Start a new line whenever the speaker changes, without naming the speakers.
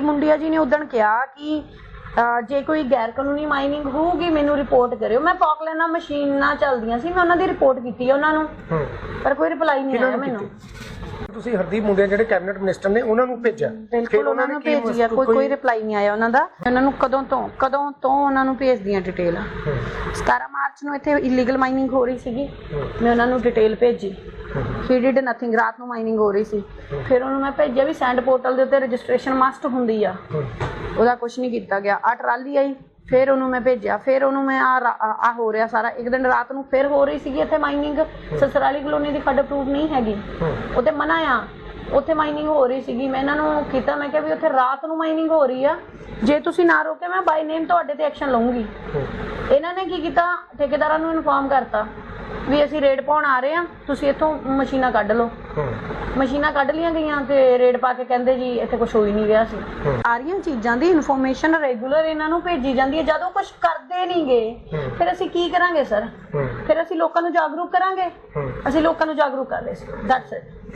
ਕਿ ਮੁੰਡਿਆ ਜੀ ਨੇ ਉਦਣ ਕਿਹਾ ਕਿ ਜੇ ਕੋਈ ਗੈਰ ਕਾਨੂੰਨੀ ਮਾਈਨਿੰਗ ਹੋਊਗੀ ਮੈਨੂੰ ਰਿਪੋਰਟ ਕਰਿਓ। ਮੈਂ ਪੌਕਲੈਨਾ ਮਸ਼ੀਨਾਂ ਚੱਲਦੀਆਂ ਸੀ ਮੈਂ ਉਹਨਾਂ ਦੀ ਰਿਪੋਰਟ ਕੀਤੀ ਹੈ ਉਹਨਾਂ ਨੂੰ। ਪਰ ਕੋਈ ਰਿਪਲਾਈ ਨਹੀਂ ਆਇਆ ਮੈਨੂੰ।
ਤੁਸੀਂ ਹਰਦੀਪ ਮੁੰਡੇ ਜਿਹੜੇ ਕੈਬਨਿਟ ਮਿਨਿਸਟਰ ਨੇ ਉਹਨਾਂ ਨੂੰ ਭੇਜਿਆ?
ਬਿਲਕੁਲ ਉਹਨਾਂ ਨੂੰ
ਕੀ
ਭੇਜੀ ਆ ਕੋਈ ਕੋਈ ਰਿਪਲਾਈ ਨਹੀਂ ਆਇਆ ਉਹਨਾਂ ਦਾ। ਉਹਨਾਂ ਨੂੰ ਕਦੋਂ ਤੋਂ ਕਦੋਂ ਤੋਂ ਉਹਨਾਂ ਨੂੰ ਭੇਜਦੀਆਂ ਡਿਟੇਲ
ਹੂੰ,
17 ਮਾਰਚ ਨੂੰ ਇੱਥੇ ਇਲੀਗਲ ਮਾਈਨਿੰਗ ਹੋ ਰਹੀ ਸੀਗੀ। ਮੈਂ ਉਹਨਾਂ ਨੂੰ ਡਿਟੇਲ ਭੇਜੀ।
ਹੂੰ,
ਡਿਡ ਨਥਿੰਗ ਰਾਤ ਨੂੰ ਮਾਈਨਿੰਗ ਹੋ ਰਹੀ ਸੀ। ਫਿਰ ਉਹਨੂੰ ਮੈਂ ਭੇਜਿਆ ਵੀ ਸੈਂਡ ਪੋਰਟਲ ਦੇ ਉੱਤੇ ਰਜਿਸਟ੍ਰੇਸ਼ਨ ਮਸਟ ਹੁੰਦੀ ਆ। ਉਹਦਾ ਕੁਝ ਨਹੀਂ ਕੀਤਾ ਗਿਆ। ਆ ਟਰਾਲੀ ਆਈ ਫਿਰ ਉਹਨੂੰ ਮੈਂ ਭੇਜਿਆ। ਫਿਰ ਉਹਨੂੰ ਮੈਂ ਆ ਆ ਹੋ ਰਿਹਾ ਸਾਰਾ। ਇੱਕ ਦਿਨ ਰਾਤ ਨੂੰ ਫਿਰ ਹੋ ਰਹੀ ਸੀਗੀ ਇੱਥੇ ਮਾਈਨਿੰਗ ਸਸਰਾਲੀ ਕਲੋਨੀ ਦੀ ਫੱਡ ਅਪਰੂਵ ਨਹੀਂ ਹੈਗੀ। ਉੱਥੇ ਮਨਾ ਆ। ਉੱਥੇ ਮਾਈਨਿੰਗ ਹੋ ਰਹੀ ਸੀਗੀ। ਮੈਂ ਇਹਨਾਂ ਨੂੰ ਕੀਤਾ ਮੈਂ ਕਿਹਾ ਵੀ ਉੱਥੇ ਰਾਤ ਨੂੰ ਮਾਈਨਿੰਗ ਹੋ ਰਹੀ ਆ। ਜੇ ਤੁਸੀਂ ਨਾ ਰੋਕੇ ਮੈਂ ਬਾਈ ਨੇਮ ਤੁਹਾਡੇ ਤੇ ਐਕਸ਼ਨ ਲਵਾਂਗੀ ਇਹਨਾਂ ਨੇ ਕੀ ਕੀਤਾ? ਠੇਕੇਦਾਰਾਂ ਨੂੰ ਇਨਫਾਰਮ ਕਰਤਾ। ਵੀ ਅਸੀਂ ਰੇਡ ਪਾਉਣ ਆ ਰਹੇ ਆ ਤੁਸੀਂ ਇੱਥੋਂ ਮਸ਼ੀਨਾਂ ਕੱਢ ਲਓ। ਮਸ਼ੀਨਾਂ ਕੱਢ ਲੀਆਂ ਗਈਆਂ ਤੇ ਰੇਡ ਪਾ ਕੇ ਕਹਿੰਦੇ ਜੀ ਇੱਥੇ ਕੁਝ ਹੋ ਹੀ ਨਹੀਂ ਰਿਹਾ ਸੀ।
ਹੂੰ।
ਆ ਰਹੀਆਂ ਚੀਜ਼ਾਂ ਦੀ ਇਨਫੋਰਮੇਸ਼ਨ ਰੈਗੂਲਰ ਇਹਨਾਂ ਨੂੰ ਭੇਜੀ ਜਾਂਦੀ ਹੈ। ਜਦੋਂ ਕੁਝ ਕਰਦੇ ਨਹੀਂਗੇ। ਫਿਰ ਅਸੀਂ ਕੀ ਕਰਾਂਗੇ ਸਰ ਫਿਰ ਅਸੀਂ ਲੋਕਾਂ ਨੂੰ ਜਾਗਰੂਕ ਕਰਾਂਗੇ। ਅਸੀਂ ਲੋਕਾਂ ਨੂੰ ਜਾਗਰੂਕ ਕਰ ਰਹੇ ਸੀ। That's it